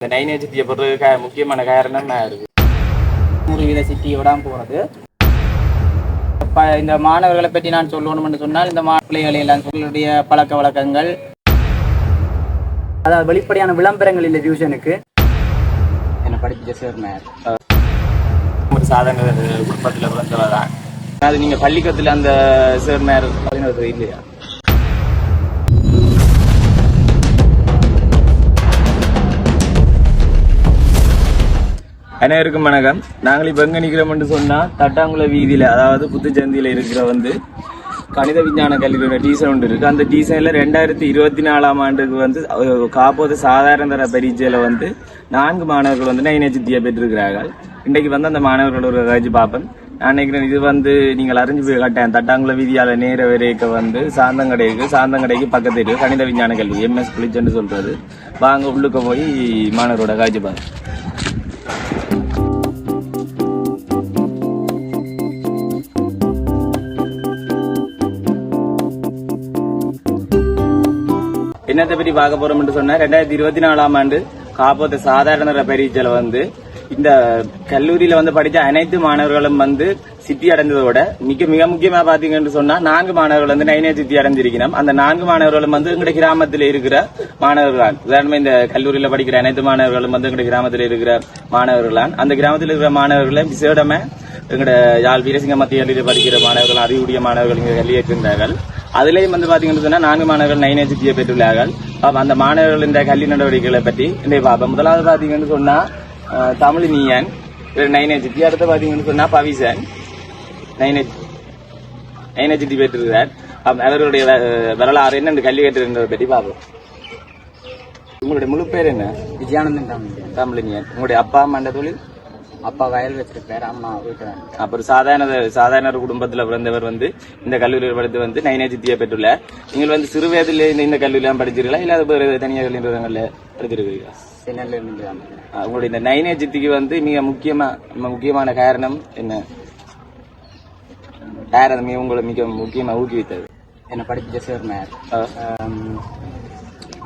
இந்த நைனேஜித்தியை பொறுத்த முக்கியமான காரணம் இருக்கு? நூறு வீத சிட்டியோட போகிறது இப்போ இந்த மாணவர்களை பற்றி நான் சொல்லணும்னு சொன்னால் இந்த மாப்பிள்ளைகளை எல்லாம் சொல்லுடைய பழக்க வழக்கங்கள் அதாவது வெளிப்படையான விளம்பரங்கள் இல்லை டியூஷனுக்கு என்னை படிப்பிச்ச சார் மேர் ஒரு குடும்பத்தில் பிறந்தவர் தான். அது நீங்க பள்ளிக்கூடத்தில் அந்த சேர்மேர் இல்லையா? அனைவருக்கும் வணக்கம். நாங்கள் இப்போ எங்கே நிற்கிறோம்னு சொன்னால் தட்டாங்குள வீதியில் அதாவது புத்துச்சந்தியில் இருக்கிற வந்து கணித விஞ்ஞான கல்வியோட டீசன் ஒன்று இருக்குது அந்த டீசனில் ரெண்டாயிரத்தி இருபத்தி நாலாம் ஆண்டுக்கு வந்து காப்போது சாதாரண தர பரீட்சையில் வந்து நான்கு மாணவர்கள் வந்து நைனச்சித்தியை பெற்றிருக்கிறார்கள். இன்றைக்கு வந்து அந்த மாணவர்களோட ஒரு கழிச்சு பார்ப்பேன் நான் நினைக்கிறேன் இது வந்து நீங்கள் அறிஞ்சு போய் கட்டேன். தட்டாங்குள வீதியால் நேர வரைக்க வந்து சாந்தங்கடைக்கு சாந்தங்கடைக்கு பக்கத்து இருக்குது கணித விஞ்ஞான கல்வி எம்எஸ் புளிச்சன்னு சொல்கிறது வாங்க உள்ளுக்க போய் மாணவரோட காட்சி பாருங்க என்னத்தை பற்றி பார்க்க போறோம்னு சொன்னா ரெண்டாயிரத்தி இருபத்தி நாலாம் ஆண்டு காப்போத்த சாதாரண பரீட்சையில வந்து இந்த கல்லூரியில வந்து படித்த அனைத்து மாணவர்களும் வந்து சித்தி அடைந்ததோட மிக மிக முக்கியமா பாத்தீங்கன்னு சொன்னா நான்கு மாணவர்கள் வந்து நைனே சித்தி அடைஞ்சிருக்கணும் அந்த நான்கு மாணவர்களும் வந்து எங்களுடைய கிராமத்தில் இருக்கிற மாணவர்களான் உதாரணமா இந்த கல்லூரியில படிக்கிற அனைத்து மாணவர்களும் வந்து எங்களுடைய கிராமத்தில் இருக்கிற மாணவர்களான் அந்த கிராமத்தில் இருக்கிற மாணவர்களை விசேடமா எங்களோட யாழ் வீரசிங்க மத்திய கல்லூரியில் படிக்கிற மாணவர்கள் அறிவுடைய மாணவர்கள் இங்கே வெளியேற்றிருந்தார்கள் அதுலயும் வந்து பாத்தீங்கன்னு சொன்னா நான்கு மாணவர்கள் நைனே சித்தியை பெற்றுள்ளார்கள். அப்ப அந்த மாணவர்கள் இந்த கல்வி நடவடிக்கைகளை பற்றி இன்றைய பார்ப்போம் முதலாவது பாத்தீங்கன்னு சொன்னா அஹ், தமிழினியன் இவர் நைனே சித்தி அடுத்து பாத்தீங்கன்னு சொன்னா பவிசன் நைனே நைனே சித்தி பெற்றிருக்கிறார் அப்ப அவர்களுடைய வரலாறு என்ன இந்த கல்வி கற்றுன்றதை பற்றி பார்ப்போம் உங்களுடைய முழு பேர் என்ன? விஜயானந்தன் தமிழ் தமிழினியன் உங்களுடைய அப்பா அம்மா தொழில் அப்பா வயல் வச்சிருக்காரு அம்மா வீட்டில் அப்புறம் சாதாரண சாதாரண ஒரு குடும்பத்துல பிறந்தவர் வந்து இந்த கல்லூரியில் படித்து வந்து நைனா சித்தியை பெற்றுள்ளார். நீங்கள் வந்து சிறு வயதில் இந்த இந்த கல்லூரியில் படிச்சிருக்கீங்களா? இல்ல அது தனியார் நிறுவனங்கள்ல படிச்சிருக்கீங்களா உங்களுடைய இந்த நைனே சித்திக்கு வந்து மிக முக்கியமா முக்கியமான காரணம் என்ன? காரணம் மிக உங்களை மிக முக்கியமா ஊக்குவித்தது? என்னை படிப்பிச்ச சார் மேர். ஆஹ்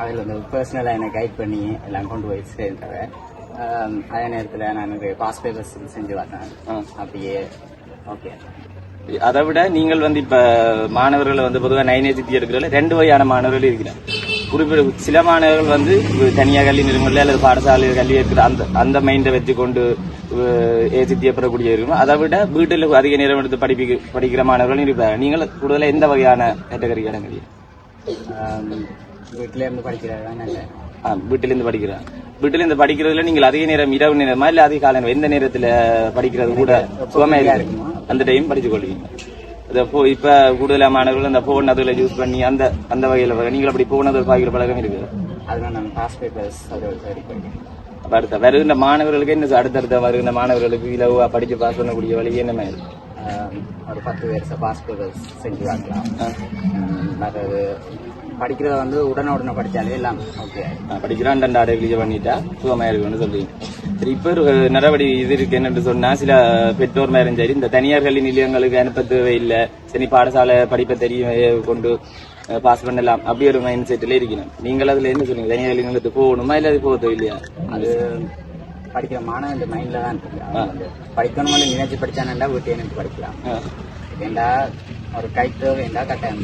அதில் வந்து பர்சனலாக என்னை கைட் பண்ணி எல்லாம் கொண்டு போய் சேர்ந்தவர். அதே நேரத்தில் நான் பாஸ் பேப்பர்ஸ் செஞ்சு பார்த்தேன். அப்படியே ஓகே அதை விட நீங்கள் வந்து இப்ப மாணவர்களை வந்து பொதுவாக நைனே சித்தி எடுக்கிறதுல ரெண்டு வகையான மாணவர்கள் இருக்கிறார். குறிப்பிட்ட சில மாணவர்கள் வந்து தனியாக கல்வி நிறுவனங்கள் அல்லது பாடசாலை கல்வி இருக்கிற அந்த அந்த மைண்டை வச்சு கொண்டு ஏ சித்தியை பெறக்கூடிய இருக்கும் அதை விட வீட்டில் அதிக நேரம் எடுத்து படிப்பிக்க படிக்கிற மாணவர்கள் இருப்பாங்க நீங்கள் கூடுதலாக எந்த வகையான கேட்டகரி இடங்கள் வீட்டில இருந்து படிக்கிறது தான் நல்ல ஆ வீட்டிலிருந்து படிக்கிறாங்க வீட்டிலிருந்து படிக்கிறதுல நீங்கள் அதிக நேரம் இரவு நேரமா இல்ல அதிக காலை எந்த நேரத்துல படிக்கிறது கூட சுகமா இருக்குமோ. அந்த டைம் படிச்சு கொள்வீங்க இந்த போ இப்ப கூடுதலா மாணவர்கள் அந்த போன் அதுல யூஸ் பண்ணி அந்த அந்த வகையில நீங்கள் அப்படி போன் அதில் பாய்க்கிற பழக்கம் இருக்கு அதனால நான் பாஸ் பேப்பர்ஸ் அது அப்ப அடுத்த வருகின்ற மாணவர்களுக்கு என்ன அடுத்தடுத்த வருகின்ற மாணவர்களுக்கு இலவா படிச்சு பாஸ் பண்ணக்கூடிய வழி என்ன மாதிரி? ஒரு பத்து வருஷம் பாஸ் பேப்பர்ஸ் செஞ்சு பார்க்கலாம். ஆ. படிக்கிறத வந்து உடனே உடனே படித்தாலே எல்லாம் ஓகே படிக்கிறான் ரெண்டு ஆடை கிளியர் பண்ணிட்டா சுகமா இருக்கும்னு சரி இப்ப ஒரு நடவடி இது இருக்கு என்னன்னு சொன்னா சில பெற்றோர் மேலும் சரி இந்த தனியார் கல்வி நிலையங்களுக்கு அனுப்ப தேவையில்லை சரி பாடசாலை படிப்பை தெரியும் கொண்டு பாஸ் பண்ணலாம். அப்படி ஒரு மைண்ட் செட்டில் இருக்கணும் நீங்கள் அதுல என்ன சொல்றீங்க தனியார் கல்வி நிலையத்துக்கு போகணுமா இல்ல அது போக தேவையில்லையா அது படிக்கிற மாணவன் இந்த மைண்ட்ல தான் இருக்கு. படிக்கணும்னு நினைச்சு படிச்சானண்டா வீட்டை நினைச்சு படிக்கலாம். ஏண்டா ஒரு கை தேவைண்டா கட்டாயம்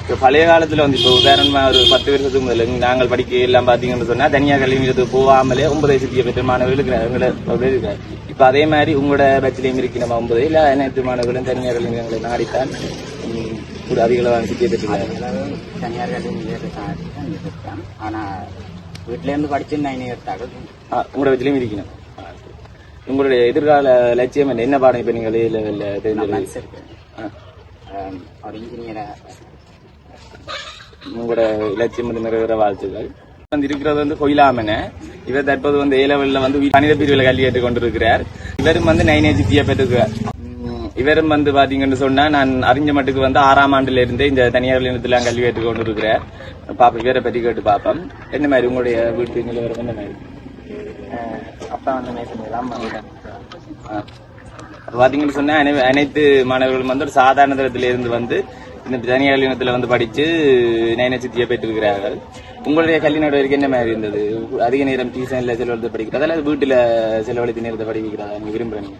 இப்ப பழைய காலத்துல வந்து இப்போ உதாரணமா ஒரு பத்து வருஷத்துக்கு முதல்ல நாங்கள் படிக்க எல்லாம் பாத்தீங்கன்னு சொன்னா தனியார் கல்வி நிலையத்துக்கு போகாமலே ஒன்பது வயசுக்கு பெற்ற மாணவர்கள் இருக்கிறாங்க எங்களை இருக்காரு இப்ப அதே மாதிரி உங்களோட பேட்ச்லயும் இருக்கு. நம்ம ஒன்பது இல்ல அனைத்து மாணவர்களும் தனியார் கல்வி நிலையங்களை நாடித்தான் ஒரு அதிக அளவான சித்தியை எல்லாரும் தனியார் கல்வி நிலையத்தை இருக்கான் ஆனா வீட்டுல இருந்து படிச்சு நைன் தாக்கல் உங்களோட பேட்ச்லயும் இருக்கணும். உங்களுடைய எதிர்கால லட்சியம் என்ன? என்ன பாடம் இப்ப நீங்கள் லெவல்ல தெரிஞ்சது இன்ஜினியரா உங்களோட இலட்சியம் வந்து நிறைவேற வாழ்த்துக்கள். வந்து இருக்கிறது வந்து கொயிலாமன. இவர் தற்போது வந்து ஏ லெவல்ல வந்து கணித பிரிவில் கல்வி ஏற்றுக் கொண்டிருக்கிறார். இவரும் வந்து நைன் ஏஜித்தியா பெற்றிருக்கிறார் உம், இவரும் வந்து பாத்தீங்கன்னு சொன்னா நான் அறிஞ்ச மட்டுக்கு வந்து ஆறாம் ஆண்டுல இருந்தே இந்த தனியார் நிலையத்துல கல்வி ஏற்றுக் கொண்டிருக்கிறார். பாப்போம் இவரை பற்றி கேட்டு பார்ப்போம் என்ன மாதிரி உங்களுடைய வீட்டு நிலவரம் என்ன மாதிரி? அப்பா வந்து மேசன் தான் பண்ணிட்டேன் ஆ. அப்ப பாத்தீங்கன்னு சொன்னா அனை- அனைத்து மாணவர்களும் வந்து ஒரு சாதாரண தரத்துல இருந்து வந்து இந்த தனியார் நிலையத்துல வந்து படிச்சு நயன சித்தியை பெற்றிருக்கிறார்கள். உங்களுடைய கல்வி நடவடிக்கை என்ன மாதிரி இருந்தது? அதிக நேரம் டியூஷன்ல செலவழித்து படிக்கிறதா அல்லது வீட்டுல செலவழித்து நேரத்தை படிக்கிறதா? நீங்க விரும்புறீங்க?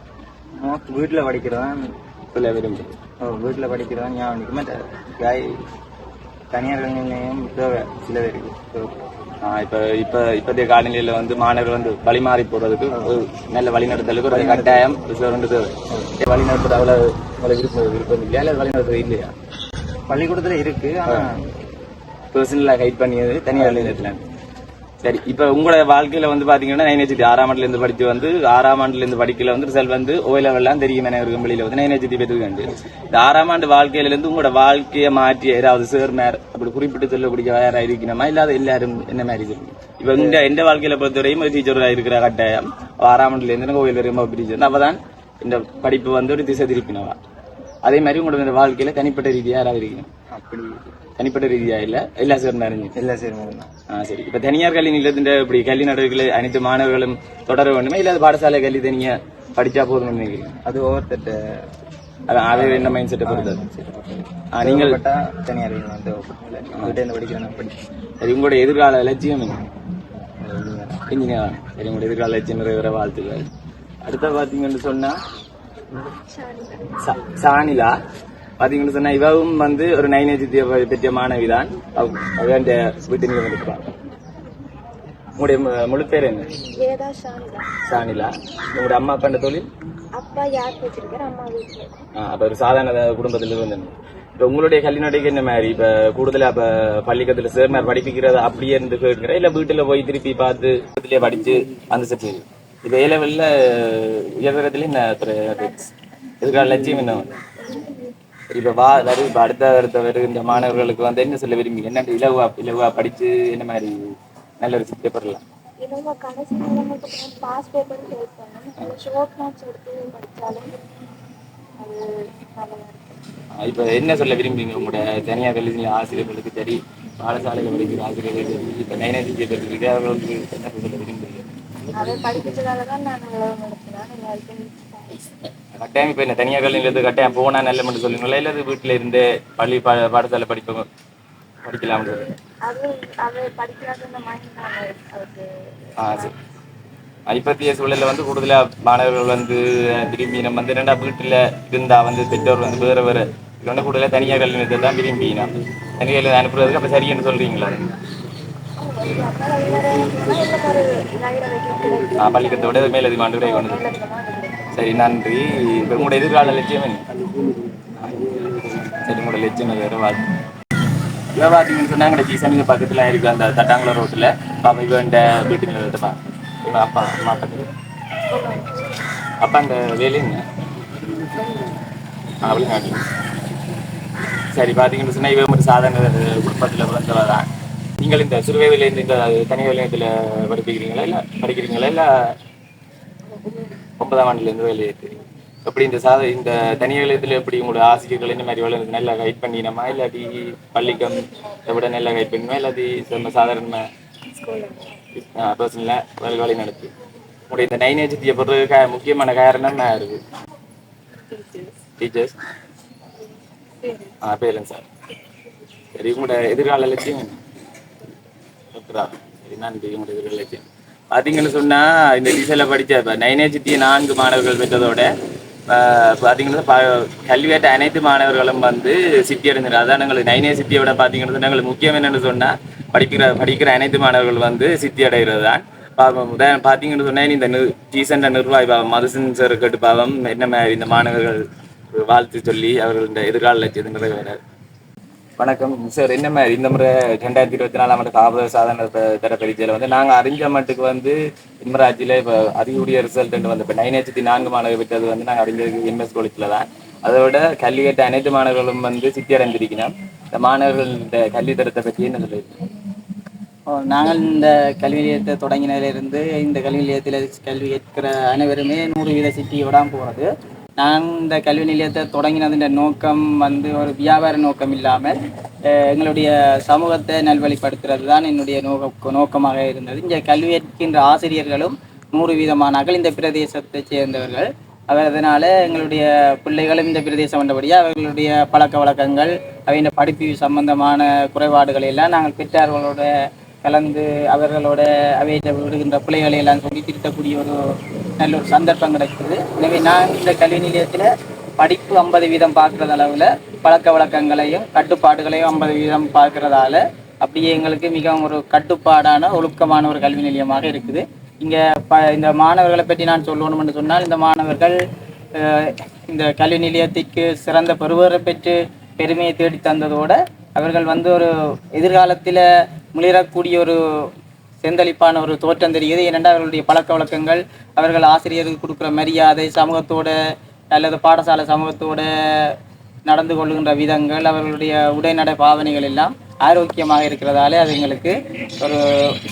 நமக்கு வீட்டில் படிக்கிறதான் இல்ல விரும்புறேன் வீட்டில் படிக்கிறதான் ஞாபகம் தனியார் நிலையம் சில பேருக்கு இப்ப இப்ப இப்பத்திய காலநிலையில வந்து மாணவர்கள் வந்து வழிமாறி போறதுக்கு ஒரு நல்ல வழிநடத்தலுக்கு ஒரு கட்டாயம் சிலர் வந்து தேவை. வழிநடத்துறது அவ்வளவு உங்களுக்கு விருப்பம் விருப்பம் இல்லையா? அல்லது வழிநடத்துறது இல்லையா? பள்ளிக்கூடத்துல இருக்கு ஆனா பர்சனலா கைட் பண்ணியது தனியார் நிலையத்துல. சரி இப்ப உங்களோட வாழ்க்கையில வந்து பாத்தீங்கன்னா நைன் ஆறாம் ஆண்டுல இருந்து படிச்சு வந்து ஆறாம் ஆண்டுல இருந்து படிக்கல வந்து ரிசல்ட் வந்து ஓ லெவல்லாம் தெரியும் எனக்கு இருக்கும் வெளியில வந்து நைன் ஹெச்டி பெற்றுக்கண்டு. இந்த ஆறாம் ஆண்டு வாழ்க்கையில இருந்து உங்களோட வாழ்க்கையை மாற்றி ஏதாவது சேர் மேர் அப்படி குறிப்பிட்டு சொல்லக்கூடிய வேற இருக்கணுமா இல்லாத எல்லாரும் என்ன மாதிரி சொல்லுங்க இப்ப இந்த எந்த வாழ்க்கையில பொறுத்தவரையும் ஒரு டீச்சரா இருக்கிற கட்டாயம் ஆறாம் ஆண்டுல இருந்து கோயில் வரையும் டீச்சர் அப்பதான் இந்த படிப்பு வந்து ஒரு திசை திருப்பினவா? அதே மாதிரி உங்களோட இந்த வாழ்க்கையில தனிப்பட்ட ரீதியா யாராவது இருக்கணும் அப்படி தனிப்பட்ட ரீதியா இல்ல? எல்லா சேர் நிறைஞ்சு எல்லா சேர்ந்து ஆ சரி. இப்ப தனியார் கல்வி நிலையத்தின் இப்படி கல்வி நடவடிக்கைகளை அனைத்து மாணவர்களும் தொடர வேண்டுமே? இல்ல அது பாடசாலை கல்வி தனியா படிச்சா போதும்னு நினைக்கிறீங்க? அது ஒவ்வொருத்தட்ட அது அது என்ன மைண்ட் செட்டை பொறுத்தது? ஆ, நீங்கள் தனியார் சரி உங்களுடைய எதிர்கால லட்சியம் இன்ஜினியர் சரி உங்களுடைய எதிர்கால லட்சியம் நிறைவேற வாழ்த்துக்கள். அடுத்த பாத்தீங்கன்னு சொன்னா சா- சானிலா பாத்தீங்கன்னு சொன்னா இவவும் வந்து ஒரு நைன் ஏஜித்திய பெற்ற மாணவிதான் அவ- அவ அந்த வீட்டில் இருக்கிறான் உங்களுடைய முழு பேர் என்ன? சானிலா உங்களுடைய அம்மா அப்பாண்ட தொழில்? அப்பா யார் வச்சிருக்காரு அம்மா வீட்டுல அப்ப ஒரு சாதாரண குடும்பத்துல இருந்து இப்ப உங்களுடைய கல்வி நடவடிக்கை என்ன மாதிரி? இப்ப கூடுதலா இப்ப பள்ளிக்கத்துல சேர்மார் படிப்பிக்கிறது அப்படியே இருந்து கேட்கிற இல்ல வீட்டுல போய் திருப்பி பார்த்து வீட்டிலேயே படிச்சு அந்த செட்டு இப்ப ஏ லெவல்ல உயர்தரத்துல என்ன ஒரு எதிர்கால லட்சியம் என்ன? இப்ப வா வரு இப்ப அடுத்த அடுத்த வருகின்ற மாணவர்களுக்கு வந்து என்ன சொல்ல விரும்பி என்ன இலவா இலவா படிச்சு என்ன மாதிரி நல்ல ஒரு சித்தி பெறலாம் இவங்க கடைசி நிலைமைக்கு பாஸ் பேப்பர் ஹெல்ப் பண்ணணும். ஷோர்ட் நோட்ஸ் எடுத்து படிச்சாலும் அது நல்லா இருக்கும். ஆஹ் இப்ப என்ன சொல்ல விரும்புறீங்க உங்களுடைய தனியார் கல்வி ஆசிரியர்களுக்கு சரி பாடசாலையில் படிக்கிற ஆசிரியர்களுக்கு சரி, இப்ப நைனாஜி பேருக்கு அவர்களுக்கு என்ன சொல்ல விரும்புறீங்க அதை படிக்கிறதால தான் நான் எல்லாருக்கும். கட்டாயம் இப்ப என்ன தனியார் கல்வியிலிருந்து கட்டாயம் போனா நல்ல மட்டும் சொல்லுங்களா இல்ல அது வீட்டுல இருந்து பள்ளி பா- பாடசாலை படிப்போம் படிக்கலாம் அது அதை படிக்கிறாத மைண்ட் நான் அதுக்கு ஆ சரி இப்பத்திய சூழல்ல வந்து கூடுதலா மாணவர்கள் வந்து விரும்பி நம்ம வந்து ரெண்டா வீட்டுல இருந்தா வந்து பெற்றோர் வந்து வேற வேற இது வந்து கூடுதலா தனியார் கல்வி நிலையத்தை தான் விரும்பி நான் தனியார் அனுப்புறதுக்கு அப்ப சரின்னு ஆ, பள்ளிக்கத்தை விட மேலதிக ஆண்டு கொண்டு. சரி நன்றி. இப்ப உங்களோட எதிர்கால லட்சியம் சரி உங்களோட லட்சியம் வேற வாழ்த்து இவ பார்த்தீங்கன்னு சொன்னா எங்க ஜீசனுக்கு பக்கத்துல இருக்கு அந்த தட்டாங்குளம் ரோட்ல பாப்பா இவன் வீட்டுக்கு நிறுத்தப்பா இவன் அப்பா அம்மா பக்கத்துல. அப்பா அந்த வேலைங்க காட்டி சரி பாத்தீங்கன்னு சொன்னா இவன் ஒரு சாதாரண குடும்பத்துல பிறந்தவா தான். நீங்கள் இந்த சிறுவயதுல இருந்து இந்த தனி விலையத்தில் படிப்பிக்கிறீங்களா இல்ல படிக்கிறீங்களா இல்ல ஒன்பதாம் ஆண்டுல இருந்து வேலையை எப்படி இந்த சாத இந்த தனி நிலையத்துல எப்படி உங்களோட ஆசிரியர்கள் இந்த மாதிரி வளர்ந்து நல்லா கைட் பண்ணினமா இல்லாட்டி பள்ளிக்கம் இதை விட நல்லா கைட் பண்ணுமா இல்லாட்டி நம்ம சாதாரண பர்சனல வேலை வேலை நடத்தி. உங்களுடைய இந்த நைன் ஏஜத்திய பொறுத்தது முக்கியமான காரணம் என்ன இருக்கு? டீச்சர்ஸ் ஆ பேரண்ட்ஸ் சார் சரி உங்களோட எதிர்கால லட்சியம் என்ன? நன்றி. உங்களோட எதிர்கால லட்சியம். பார்த்தீங்கன்னு சொன்னால் இந்த டீசலில் படித்த இப்போ நைனேஜித்திய நான்கு மாணவர்கள் பெற்றதோட பார்த்தீங்கன்னா ப- கல்வியற்ற அனைத்து மாணவர்களும் வந்து சித்தி அடைஞ்சிடும் அதான் எங்களுக்கு நைனே சித்தியோட பார்த்தீங்கன்னு சொன்னால் எங்களுக்கு முக்கியம் என்னென்னு சொன்னால் படிக்கிற படிக்கிற அனைத்து மாணவர்கள் வந்து சித்தி அடைகிறது தான் பாவம் உதாரணம் பார்த்தீங்கன்னு சொன்னால் இந்த டீசென்ட் நிர்வாகி பாவம் மதுசன் சார் கட்டு பாவம் என்ன இந்த மாணவர்கள் வாழ்த்து சொல்லி அவர்கள் இந்த எதிர்கால லட்சியத்தை நிறைவேற வணக்கம். சார் என்ன மாதிரி இந்த முறை ரெண்டாயிரத்தி இருபத்தி நாலாம் ஆண்டு காவல் சாதனை தர பரீட்சையில் வந்து நாங்கள் அறிஞ்ச மட்டுக்கு வந்து இம்மராட்சியில இப்போ அதிகூடிய ரிசல்ட் வந்து இப்போ நைன் லட்சத்தி நான்கு மாணவர் விட்டது வந்து நாங்கள் அறிஞ்சது எம்எஸ் கோலத்தில் தான். அதோட கல்வி கேட்ட அனைத்து மாணவர்களும் வந்து சித்தி அடைந்திருக்கணும் இந்த மாணவர்கள் இந்த கல்வி தரத்தை பற்றி என்ன சொல்லுங்க ஓ, நாங்கள் இந்த கல்வி நிலையத்தை தொடங்கினதிலிருந்து இந்த கல்வி நிலையத்தில் கல்வி கேட்கிற அனைவருமே நூறு வீத சிட்டி விடாமல் போகிறது நான் இந்த கல்வி நிலையத்தை தொடங்கினதின் நோக்கம் வந்து ஒரு வியாபார நோக்கம் இல்லாமல் எங்களுடைய சமூகத்தை நல்வழிப்படுத்துறது தான் என்னுடைய நோக்க நோக்கமாக இருந்தது. இங்கே கல்வி கற்கின்ற ஆசிரியர்களும் நூறு வீதமானார்கள் இந்த பிரதேசத்தை சேர்ந்தவர்கள். அவர் அதனால் எங்களுடைய பிள்ளைகளும் இந்த பிரதேசம் வந்தபடியாக அவர்களுடைய பழக்க வழக்கங்கள் அவையின் படிப்பு சம்பந்தமான குறைபாடுகளை எல்லாம் நாங்கள் பெற்றார்களோட கலந்து அவர்களோட அவையில் விடுகின்ற பிள்ளைகளை எல்லாம் சொல்லி திருத்தக்கூடிய ஒரு நல்ல ஒரு சந்தர்ப்பம் கிடைக்குது. எனவே நான் இந்த கல்வி நிலையத்தில் படிப்பு ஐம்பது வீதம் பார்க்குறது அளவில் பழக்க வழக்கங்களையும் கட்டுப்பாடுகளையும் ஐம்பது வீதம் பார்க்கறதால அப்படியே எங்களுக்கு மிகவும் ஒரு கட்டுப்பாடான ஒழுக்கமான ஒரு கல்வி நிலையமாக இருக்குது. இங்கே ப இந்த மாணவர்களை பற்றி நான் சொல்லணும்னு சொன்னால் இந்த மாணவர்கள் இந்த கல்வி நிலையத்திற்கு சிறந்த பெறுவரை பெற்று பெருமையை தேடி தந்ததோடு அவர்கள் வந்து ஒரு எதிர்காலத்தில் முளிரக்கூடிய ஒரு செந்தளிப்பான ஒரு தோற்றம் தெரியுது ஏனென்றால் அவர்களுடைய பழக்க வழக்கங்கள் அவர்கள் ஆசிரியருக்கு கொடுக்குற மரியாதை சமூகத்தோட அல்லது பாடசாலை சமூகத்தோட நடந்து கொள்கின்ற விதங்கள் அவர்களுடைய உடைநடை பாவனைகள் எல்லாம் ஆரோக்கியமாக இருக்கிறதாலே அது எங்களுக்கு ஒரு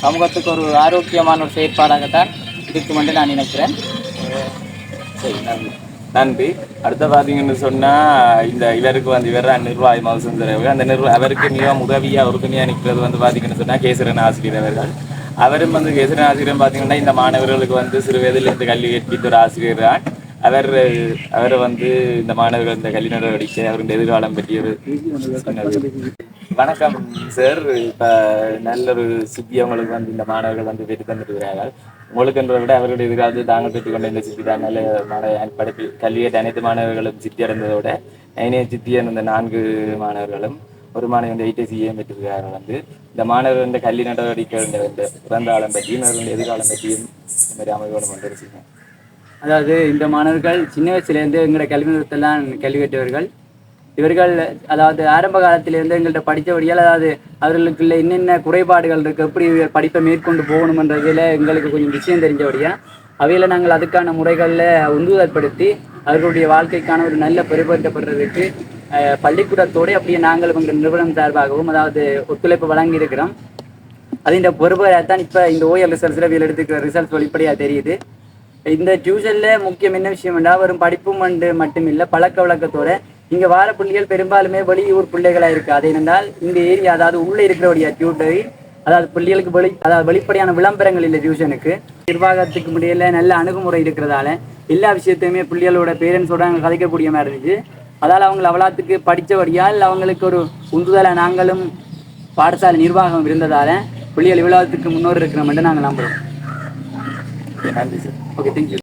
சமூகத்துக்கு ஒரு ஆரோக்கியமான ஒரு செயற்பாடாகத்தான் இருக்கும் என்று நான் நினைக்கிறேன். சரி நன்றி. நன்றி. அடுத்த பார்த்தீங்கன்னு சொன்னால் இந்த இவருக்கு வந்து இவர் தான் நிர்வாகி மகசந்தர் அவர்கள். அந்த நிர்வா அவருக்கு மிகவும் உதவியாக உறுதுணையா நிற்கிறது வந்து பார்த்தீங்கன்னு சொன்னால் கேசரன் ஆசிரியர் அவர்கள். அவரும் வந்து கேசரன் ஆசிரியர் பாத்தீங்கன்னா இந்த மாணவர்களுக்கு வந்து சிறு வயதிலிருந்து கல்வி கற்பித்த ஒரு ஆசிரியர் தான். அவர் அவர் வந்து இந்த மாணவர்கள் இந்த கல்வி நடவடிக்கை அவருடைய எதிர்காலம் பற்றிய ஒரு சொன்னது. வணக்கம் சார் இப்ப நல்ல ஒரு சித்தி அவங்களுக்கு வந்து இந்த மாணவர்கள் வந்து பெற்று தந்துருக்கிறார்கள். உங்களுக்கு என்றதை விட அவருடைய எதிர்காலத்தில் தாங்கள் பெற்றுக்கொண்ட இந்த சித்தி தான். நல்ல மாணவ படிப்பு கல்வியேற்ற அனைத்து மாணவர்களும் சித்தி அடைந்ததோட ஐநே சித்தி இந்த நான்கு மாணவர்களும் ஒரு மாணவன் வந்து ஐடிசிஏ பெற்றிருக்காரு வந்து இந்த மாணவர்கள் இந்த கல்வி நடவடிக்கை வந்து பிறந்த காலம் பற்றியும் அவர்களுடைய எதிர்காலம் பற்றியும் இந்த மாதிரி அமைவோடு கொண்டு அதாவது இந்த மாணவர்கள் சின்ன வயசுலேருந்து எங்களோட கல்வி நிறுத்தெல்லாம் கல்வி கற்றவர்கள். இவர்கள் அதாவது ஆரம்ப காலத்திலேருந்து எங்கள்கிட்ட படித்தபடியால் அதாவது அவர்களுக்குள்ள என்னென்ன குறைபாடுகள் இருக்குது எப்படி இவர் படிப்பை மேற்கொண்டு போகணுமன்றதில் எங்களுக்கு கொஞ்சம் விஷயம் தெரிஞ்சபடியாக அவையில் நாங்கள் அதுக்கான முறைகளில் உந்துதல்படுத்தி அவர்களுடைய வாழ்க்கைக்கான ஒரு நல்ல பெருப்படுத்தப்படுறதுக்கு பள்ளிக்கூடத்தோடு அப்படியே நாங்கள் எங்கள் நிறுவனம் சார்பாகவும் அதாவது ஒத்துழைப்பு வழங்கி இருக்கிறோம் அது இந்த பொறுப்பாக தான் இப்போ இந்த ஓஎல் ரிசல்ட்ஸில் வீல் எடுத்துக்கிற ரிசல்ட்ஸ் வெளிப்படையாக தெரியுது. இந்த டியூஷனில் முக்கியம் என்ன விஷயம் என்றால் வரும் படிப்பு மண்டு மட்டும் இல்லை பழக்க வழக்கத்தோட. இங்கே வார பிள்ளைகள் பெரும்பாலுமே வெளியூர் பிள்ளைகளாக இருக்குது அது என்னென்றால் இந்த ஏரியா அதாவது உள்ளே இருக்கிறவுடைய டியூட்டரி அதாவது பிள்ளைகளுக்கு வெளி அதாவது வெளிப்படையான விளம்பரங்கள் இல்லை டியூஷனுக்கு நிர்வாகத்துக்கு முடியல நல்ல அணுகுமுறை இருக்கிறதால எல்லா விஷயத்தையுமே பிள்ளைகளோட பேரண்ட்ஸோட அங்கே கதைக்கக்கூடிய மாதிரி இருந்துச்சு. அதால் அவங்க அவ்வளோத்துக்கு படித்தபடியால் அவங்களுக்கு ஒரு உந்துதலை நாங்களும் பாடசாலை நிர்வாகம் இருந்ததால பிள்ளைகள் இவ்வளவுக்கு முன்னோர் இருக்கிறோம் நாங்கள் நம்புகிறோம் நன்றி சார் ஓகே தேங்க்யூ